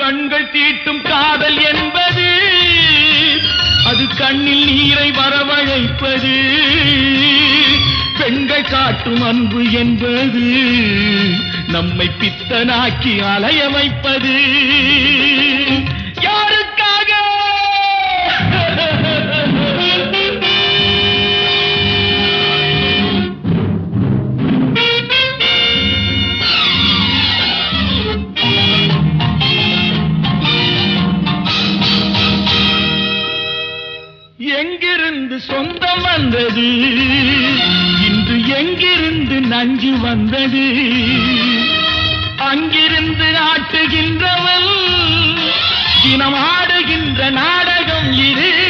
கண்கள் தீட்டும் காதல் என்பது அது கண்ணில் நீரை வரவழைப்பது. பெண்கள் காட்டும் அன்பு என்பது நம்மை பித்தனாக்கி அலைய வைப்பது எங்கிருந்து சொந்தம் வந்தது? இன்று எங்கிருந்து நஞ்சு வந்தது? அங்கிருந்து ஆட்டுகின்றவன் தினம் ஆடுகின்ற நாடகம் இது.